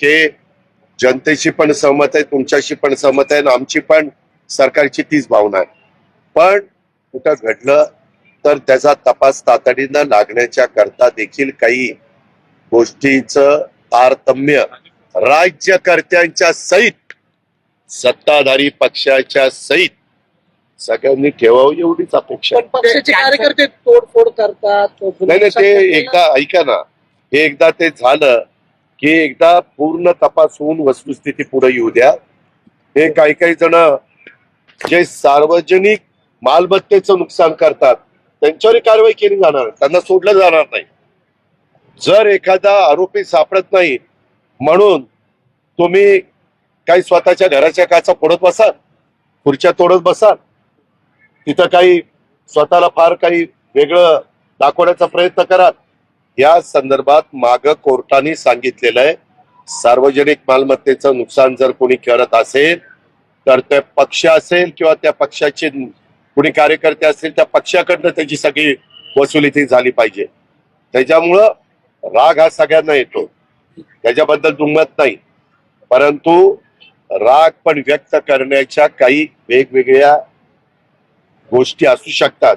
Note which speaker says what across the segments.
Speaker 1: टक्के जनतेशी पण सहमत आहे तुमच्याशी पण सहमत आहे आणि आमची पण सरकारची तीच भावना आहे. पण कुठं घडलं तर त्याचा तपास तातडीनं लागण्याच्या करता देखील काही गोष्टीचं तारतम्य राज्यकर्त्यांच्या सहित सत्ताधारी पक्षाच्या सहित सगळ्यांनी ठेवावं एवढीच अपेक्षा
Speaker 2: कार्यकर्ते तोडफोड करतात
Speaker 1: नाही नाही ते एकदा ऐका ना हे एकदा ते झालं की एकदा पूर्ण तपास होऊन वस्तुस्थिती पुढे येऊ द्या. हे काही काही जण जे सार्वजनिक मालमत्तेचं नुकसान करतात त्यांच्यावर कारवाई केली जाणार त्यांना सोडलं जाणार नाही. जर एखादा आरोपी सापडत नाही म्हणून तुम्ही काही स्वतःच्या घराच्या काचा फोडत बसाल खुर्च्या तोडत बसाल तिथं काही स्वतःला फार काही वेगळं दाखवण्याचा प्रयत्न कराल या संदर्भात माग कोर्टाने सांगितलेलं आहे. सार्वजनिक मालमत्तेचं नुकसान जर कोणी करत असेल तर ते पक्ष असेल किंवा त्या पक्षाचे कोणी कार्यकर्ते असतील त्या पक्षाकडनं त्याची सगळी वसुली ती झाली पाहिजे. त्याच्यामुळं राग हा सगळ्यांना येतो. त्याच्याबद्दल दुमत नाही. परंतु राग पण व्यक्त करण्याच्या काही वेगवेगळ्या गोष्टी असू शकतात.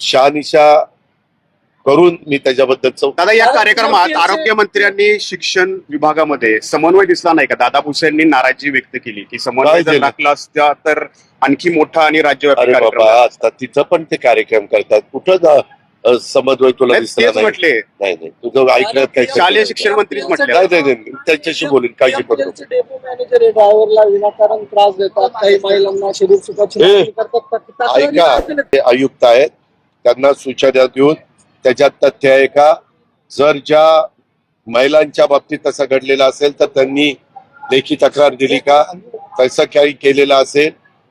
Speaker 1: शहानिशा करून मी त्याच्याबद्दल चौ
Speaker 3: दादा या कार्यक्रमात आरोग्यमंत्र्यांनी शिक्षण विभागामध्ये समन्वय दिसला नाही का? दादा भुसे यांनी नाराजी व्यक्त केली की समन्वय जर? लागला असता तर आणखी मोठा आणि राज्यव्यापी
Speaker 1: अरे
Speaker 3: कार्यक्रम
Speaker 1: बाबा असतात तिथं पण ते कार्यक्रम करतात. कुठं समन्वय तुला
Speaker 3: नाही,
Speaker 1: दिसला
Speaker 3: तेच
Speaker 1: नाही?
Speaker 3: म्हटले.
Speaker 1: नाही नाही. तुझं काही
Speaker 3: शालेय शिक्षण मंत्रीच म्हटले.
Speaker 1: नाही नाही नाही. त्याच्याशी बोलीन काळजी करू नको.
Speaker 2: डेपो मॅनेजर आहे ड्रायव्हरला विनाकारण त्रास देतात. काही महिलांना शरीर सुखाची
Speaker 1: ए,
Speaker 2: मागणी करतात तक्रारी
Speaker 1: ऐका. ते आयुक्त आहेत. त्यांना सूचना देऊन त्याच्यात तथ्य आहे का? जर ज्या महिलांच्या बाबतीत तसं घडलेलं असेल तर त्यांनी लेखी तक्रार दिली का? तसं काही केलेलं असेल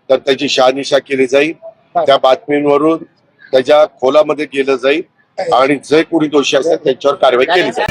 Speaker 1: तर त्याची शहानिशा केली जाईल. त्या बातमींवरून त्याच्या खोलामध्ये गेलं जाईल आणि जे कोणी दोषी असेल त्यांच्यावर कारवाई केली जाईल.